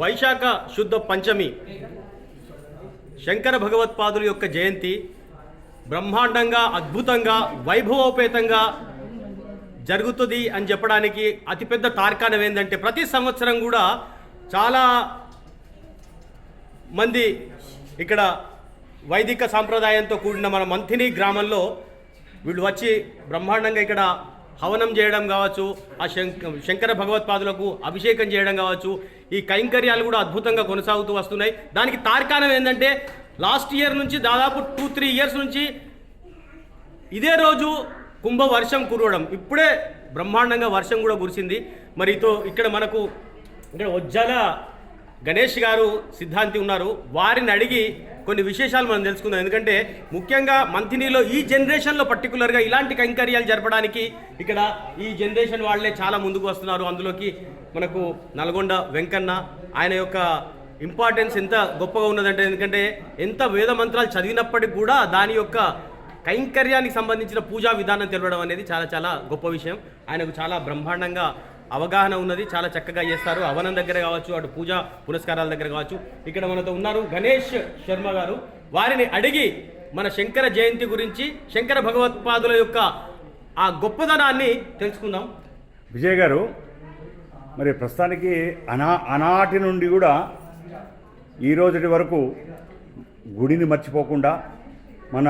వైశాఖ శుద్ధ పంచమి. శంకర భగవత్పాదుల యొక్క జయంతి బ్రహ్మాండంగా అద్భుతంగా వైభవోపేతంగా జరుగుతుంది అని చెప్పడానికి అతిపెద్ద తార్కాణం ఏంటంటే ప్రతి సంవత్సరం కూడా చాలా మంది ఇక్కడ వైదిక సాంప్రదాయంతో కూడిన మన మంథిని గ్రామంలో వీళ్ళు వచ్చి బ్రహ్మాండంగా ఇక్కడ హవనం చేయడం కావచ్చు ఆ శంక శంకర భగవత్పాదులకు అభిషేకం చేయడం కావచ్చు ఈ కైంకర్యాలు కూడా అద్భుతంగా కొనసాగుతూ వస్తున్నాయి. దానికి తార్కాణం ఏంటంటే లాస్ట్ ఇయర్ నుంచి దాదాపు టూ త్రీ ఇయర్స్ నుంచి ఇదే రోజు కుంభ వర్షం కురవడం. ఇప్పుడే బ్రహ్మాండంగా వర్షం కూడా కురిసింది. మరి ఇతో ఇక్కడ మనకు ఇక్కడ ఉజ్జల గణేష్ గారు సిద్ధాంతి ఉన్నారు. వారిని అడిగి కొన్ని విశేషాలు మనం తెలుసుకుందాం. ఎందుకంటే ముఖ్యంగా మంతినిలో ఈ జనరేషన్లో పర్టికులర్గా ఇలాంటి కైంకర్యాలు జరపడానికి ఇక్కడ ఈ జనరేషన్ వాళ్ళే చాలా ముందుకు వస్తున్నారు. అందులోకి మనకు నల్గొండ వెంకన్న ఆయన యొక్క ఇంపార్టెన్స్ ఎంత గొప్పగా ఉన్నదంటే ఎందుకంటే ఎంత వేద మంత్రాలు చదివినప్పటికీ కూడా దాని యొక్క కైంకర్యానికి సంబంధించిన పూజా విధానం తెలవడం అనేది చాలా చాలా గొప్ప విషయం. ఆయనకు చాలా బ్రహ్మాండంగా అవగాహన ఉన్నది చాలా చక్కగా చేస్తారు. అవనం దగ్గర కావచ్చు అటు పూజా పురస్కారాల దగ్గర కావచ్చు. ఇక్కడ మనతో ఉన్నారు గణేష్ శర్మ గారు. వారిని అడిగి మన శంకర జయంతి గురించి శంకర భగవత్పాదుల యొక్క ఆ గొప్పదనాన్ని తెలుసుకుందాం. విజయ్ గారు మరి ప్రస్తుతానికి అనా ఆనాటి నుండి కూడా ఈ రోజుటి వరకు గుడిని మర్చిపోకుండా మన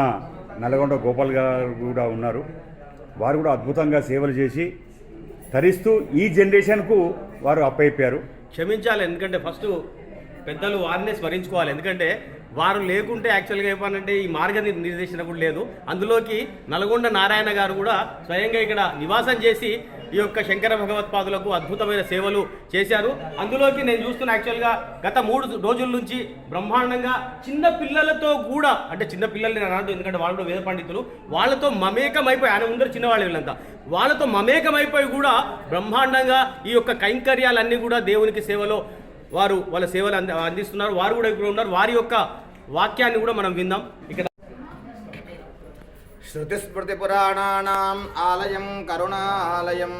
నల్గొండ గోపాల్ గారు కూడా ఉన్నారు. వారు కూడా అద్భుతంగా సేవలు చేసి తరిస్తూ ఈ జనరేషన్కు వారు అప్పైపోయారు. క్షమించాలి ఎందుకంటే ఫస్ట్ పెద్దలు వారినే స్మరించుకోవాలి. ఎందుకంటే వారు లేకుంటే యాక్చువల్గా ఏమనంటే ఈ మార్గ నిర్- నిర్దేశన కూడా లేదు. అందులోకి నల్గొండ నారాయణ గారు కూడా స్వయంగా ఇక్కడ నివాసం చేసి ఈ యొక్క శంకర భగవత్పాదులకు అద్భుతమైన సేవలు చేశారు. అందులోకి నేను చూస్తున్న యాక్చువల్గా గత మూడు రోజుల నుంచి బ్రహ్మాండంగా చిన్న పిల్లలతో కూడా అంటే చిన్న పిల్లల్ని నేను అనడం ఎందుకంటే వాళ్ళు కూడా వేద పండితులు వాళ్ళతో మమేకమైపోయి ఆయన ముందర చిన్నవాళ్ళు వీళ్ళంతా వాళ్ళతో మమేకమైపోయి కూడా బ్రహ్మాండంగా ఈ యొక్క కైంకర్యాలన్నీ కూడా దేవునికి సేవలో వారు వాళ్ళ సేవలు అంది అందిస్తున్నారు. వారు కూడా ఇప్పుడు ఉన్నారు. వారి యొక్క వాక్యాన్ని కూడా మనం విందాం. ఇక్కడ श्रुतिस्मृतिपुराणानाम् आलयं करुणालयं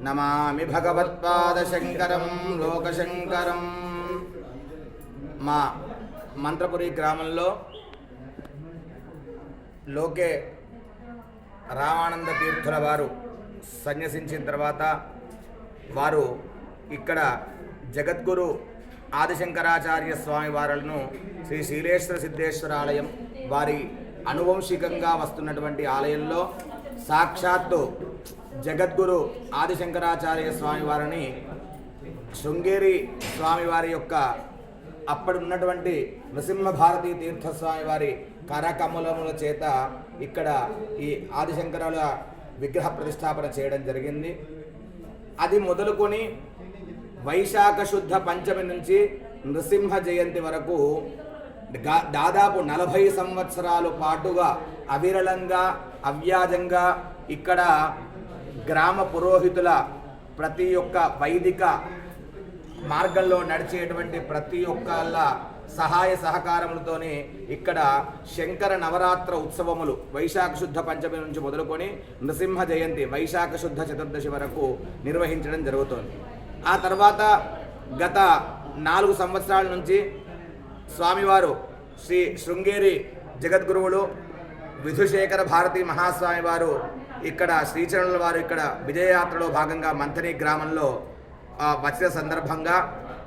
नमामि భగవత్పాదశంకరం లోకశంకరం మా మంత్రపురి గ్రామంలో లోకే రామానంద తీర్థుల వారు సన్యసించిన తర్వాత వారు ఇక్కడ జగద్గురు ఆదిశంకరాచార్య స్వామి వారులను శ్రీ శీలేశ్వర సిద్ధేశ్వర ఆలయం వారి అనువంశికంగా వస్తున్నటువంటి ఆలయంలో సాక్షాత్తు జగద్గురు ఆదిశంకరాచార్య స్వామివారిని శృంగేరి స్వామివారి యొక్క అప్పటి ఉన్నటువంటి నృసింహ భారతీ తీర్థస్వామి వారి కరకమలముల చేత ఇక్కడ ఈ ఆదిశంకరుల విగ్రహ ప్రతిష్టాపన చేయడం జరిగింది. అది మొదలుకొని వైశాఖ శుద్ధ పంచమి నుంచి నృసింహ జయంతి వరకు దాదాపు నలభై సంవత్సరాలు పాటుగా అవిరళంగా అవ్యాజంగా ఇక్కడ గ్రామ పురోహితుల ప్రతి ఒక్క వైదిక మార్గంలో నడిచేటువంటి ప్రతి ఒక్కళ్ళ సహాయ సహకారములతోనే ఇక్కడ శంకర నవరాత్ర ఉత్సవములు వైశాఖ శుద్ధ పంచమి నుంచి మొదలుకొని నృసింహ జయంతి వైశాఖ శుద్ధ చతుర్దశి వరకు నిర్వహించడం జరుగుతోంది. ఆ తర్వాత గత నాలుగు సంవత్సరాల నుంచి స్వామివారు శ్రీ శృంగేరి జగద్గురువులు విధుశేఖర భారతి మహాస్వామి వారు ఇక్కడ శ్రీచరణుల వారు ఇక్కడ విజయయాత్రలో భాగంగా మంథని గ్రామంలో ఆ, వచ్చిన సందర్భంగా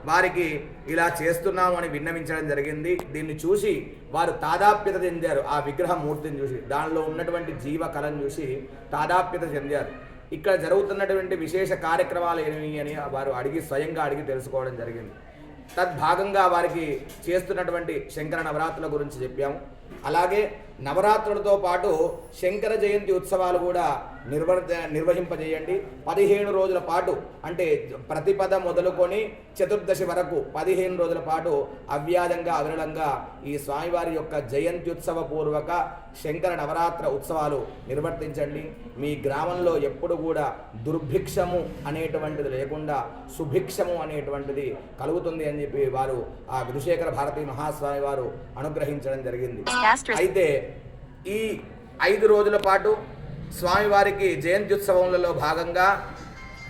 వారికి ఇలా చేస్తున్నాము అని విన్నవించడం జరిగింది. దీన్ని చూసి వారు తాదాప్యత చెందారు. ఆ విగ్రహ మూర్తిని చూసి దానిలో ఉన్నటువంటి జీవ కళను చూసి తాదాప్యత చెందారు. ఇక్కడ జరుగుతున్నటువంటి విశేష కార్యక్రమాలు ఏమి అని వారు అడిగి స్వయంగా అడిగి తెలుసుకోవడం జరిగింది. తద్భాగంగా వారికి చేస్తున్నటువంటి శంకర నవరాత్రుల గురించి చెప్పాము. అలాగే నవరాత్రులతో పాటు శంకర జయంతి ఉత్సవాలు కూడా నిర్వ నిర్వహింపజేయండి. పదిహేను రోజుల పాటు అంటే ప్రతిపద మొదలుకొని చతుర్దశి వరకు పదిహేను రోజుల పాటు అవ్యాజంగా అవిరళంగా ఈ స్వామివారి యొక్క జయంతి ఉత్సవ పూర్వక శంకర నవరాత్ర ఉత్సవాలు నిర్వర్తించండి. మీ గ్రామంలో ఎప్పుడు కూడా దుర్భిక్షము అనేటువంటిది లేకుండా సుభిక్షము అనేటువంటిది కలుగుతుంది అని చెప్పి వారు ఆ విధుశేఖర భారతీ మహాస్వామి వారు అనుగ్రహించడం జరిగింది. అయితే ఈ ఐదు రోజుల పాటు స్వామివారికి జయంత్యుత్సవములలో భాగంగా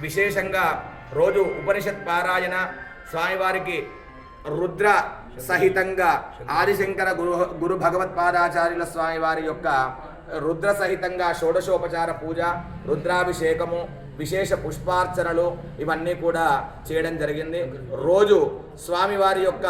విశేషంగా రోజు ఉపనిషత్ పారాయణ స్వామివారికి రుద్ర సహితంగా ఆదిశంకర గురు గురు భగవత్పాదాచార్యుల స్వామివారి యొక్క రుద్ర సహితంగా షోడశోపచార పూజ రుద్రాభిషేకము విశేష పుష్పార్చనలు ఇవన్నీ కూడా చేయడం జరిగింది. రోజు స్వామివారి యొక్క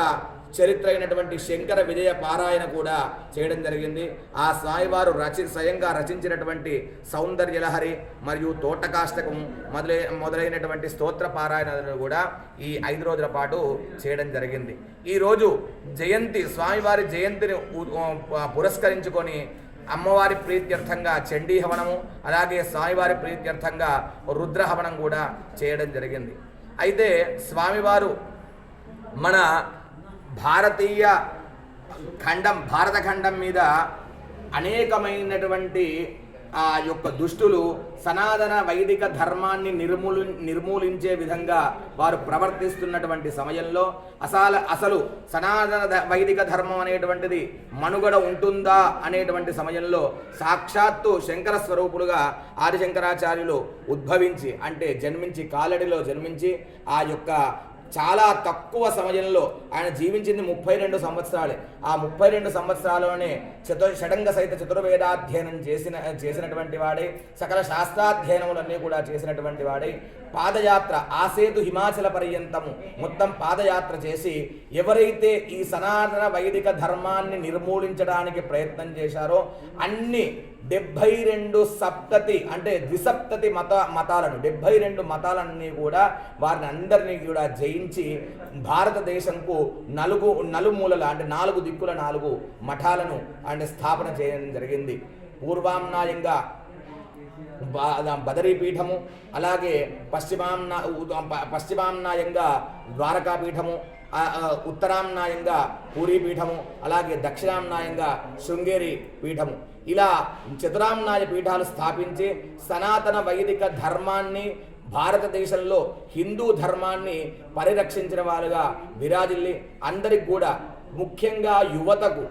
చరిత్ర అయినటువంటి శంకర విజయ పారాయణ కూడా చేయడం జరిగింది. ఆ సాయివారు రచి స్వయంగా రచించినటువంటి సౌందర్యలహరి మరియు తోటకాష్టకం మొదలై మొదలైనటువంటి స్తోత్ర పారాయణలను కూడా ఈ ఐదు రోజుల పాటు చేయడం జరిగింది. ఈరోజు జయంతి స్వామివారి జయంతిని పురస్కరించుకొని అమ్మవారి ప్రీత్యర్థంగా చండీ హవనము అలాగే స్వామివారి ప్రీత్యర్థంగా రుద్ర హవనం కూడా చేయడం జరిగింది. అయితే స్వామివారు మన భారతీయ ఖండం భారత ఖండం మీద అనేకమైనటువంటి ఆ యొక్క దుష్టులు సనాతన వైదిక ధర్మాన్ని నిర్మూలి నిర్మూలించే విధంగా వారు ప్రవర్తిస్తున్నటువంటి సమయంలో అసలు అసలు సనాతన వైదిక ధర్మం అనేటువంటిది మనుగడ ఉంటుందా అనేటువంటి సమయంలో సాక్షాత్తు శంకర స్వరూపులుగా ఆదిశంకరాచార్యులు ఉద్భవించి అంటే జన్మించి కాలడిలో జన్మించి ఆ యొక్క చాలా తక్కువ సమయంలో ఆయన జీవించింది ముప్పై రెండు సంవత్సరాలే. ఆ ముప్పై రెండు సంవత్సరాల్లోనే చతుర్ షడంగ సహిత చతుర్వేదాధ్యయనం చేసిన చేసినటువంటి వాడే సకల శాస్త్రాధ్యయనములన్నీ కూడా చేసినటువంటి వాడే. పాదయాత్ర ఆసేతు హిమాచల పర్యంతము మొత్తం పాదయాత్ర చేసి ఎవరైతే ఈ సనాతన వైదిక ధర్మాన్ని నిర్మూలించడానికి ప్రయత్నం చేశారో అన్ని డెబ్భై రెండు సప్తతి అంటే ద్విసప్తతి మత మతాలను డెబ్భై రెండు మతాలన్నీ కూడా వారిని అందరినీ కూడా జయించి భారతదేశంకు నలుగు నలుమూలల అంటే నాలుగు దిక్కుల నాలుగు మఠాలను అంటే స్థాపన చేయడం జరిగింది. పూర్వామ్నాయంగా బదరీపీఠము బదరీ పీఠము అలాగే పశ్చిమాంనా పశ్చిమాంనాయంగా ద్వారకాపీఠము పీఠము ఉత్తరాంనాయంగా పూరీ పీఠము అలాగే దక్షిణాంనాయంగా శృంగేరి పీఠము ఇలా చతురాంనాయ పీఠాలు స్థాపించి సనాతన వైదిక ధర్మాన్ని భారతదేశంలో హిందూ ధర్మాన్ని పరిరక్షించిన వారుగా విరాజిల్లి అందరికి కూడా ముఖ్యంగా యువతకు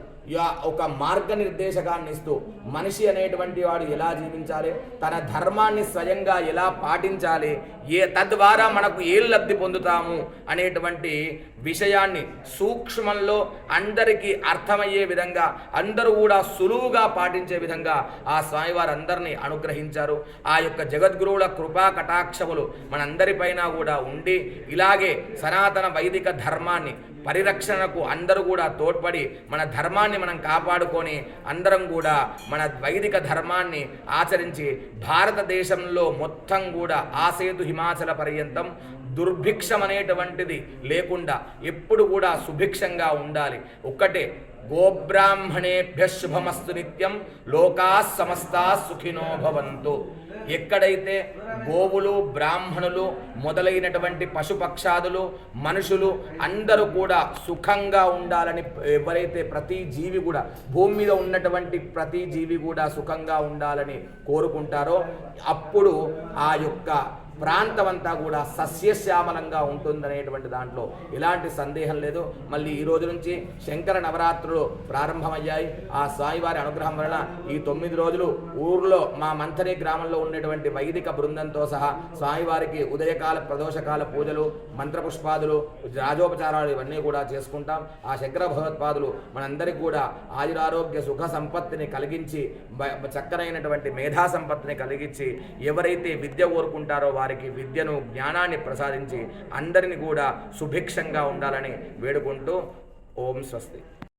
ఒక మార్గనిర్దేశకాన్ని ఇస్తూ మనిషి అనేటువంటి వాడు ఎలా జీవించాలి? తన ధర్మాన్ని స్వయంగా ఎలా పాటించాలి? ఏ తద్వారా మనకు ఏ లబ్ధి పొందుతాము? అనేటువంటి విషయాన్ని సూక్ష్మంలో అందరికీ అర్థమయ్యే విధంగా అందరూ కూడా సులువుగా పాటించే విధంగా ఆ స్వామివారు అందరినీ అనుగ్రహించారు. ఆ యొక్క జగద్గురువుల కృపా కటాక్షములు మనందరిపైన కూడా ఉండి ఇలాగే సనాతన వైదిక ధర్మాన్ని పరిరక్షణకు అందరూ కూడా తోడ్పడి మన ధర్మాన్ని మనం కాపాడుకొని అందరం కూడా మన వైదిక ధర్మాన్ని ఆచరించి భారతదేశంలో మొత్తం కూడా ఆసేతు హిమాచల పర్యంతం దుర్భిక్షం అనేటువంటిది లేకుండా ఎప్పుడు కూడా సుభిక్షంగా ఉండాలి. ఒక్కటే గోబ్రాహ్మణేభ్య శుభమస్తు నిత్యం. లోకా సమస్తా సుఖినో భవంతు. ఎక్కడైతే గోవులు బ్రాహ్మణులు మొదలైనటువంటి పశుపక్షాదులు మనుషులు అందరూ కూడా సుఖంగా ఉండాలని ఎవరైతే ప్రతి జీవి కూడా భూమి మీద ఉన్నటువంటి ప్రతి జీవి కూడా సుఖంగా ఉండాలని కోరుకుంటారో అప్పుడు ఆ యొక్క ప్రాంతం అంతా కూడా సస్యశ్యామలంగా ఉంటుందనేటువంటి దాంట్లో ఎలాంటి సందేహం లేదు. మళ్ళీ ఈ రోజు నుంచి శంకర నవరాత్రులు ప్రారంభమయ్యాయి. ఆ స్వామివారి అనుగ్రహం వలన ఈ తొమ్మిది రోజులు ఊర్లో మా మంథరి గ్రామంలో ఉండేటువంటి వైదిక బృందంతో సహా స్వామివారికి ఉదయకాల ప్రదోషకాల పూజలు మంత్రపుష్పాదులు రాజోపచారాలు ఇవన్నీ కూడా చేసుకుంటాం. ఆ శంకర భగవత్పాదులు మనందరికీ కూడా ఆయురారోగ్య సుఖ సంపత్తిని కలిగించి చక్కనైనటువంటి మేధా సంపత్తిని కలిగించి ఎవరైతే విద్య కోరుకుంటారో వారికి విద్యను జ్ఞానాన్ని ప్రసాదించి అందరిని కూడా సుభిక్షంగా ఉండాలని వేడుకుంటూ ఓం స్వస్తి.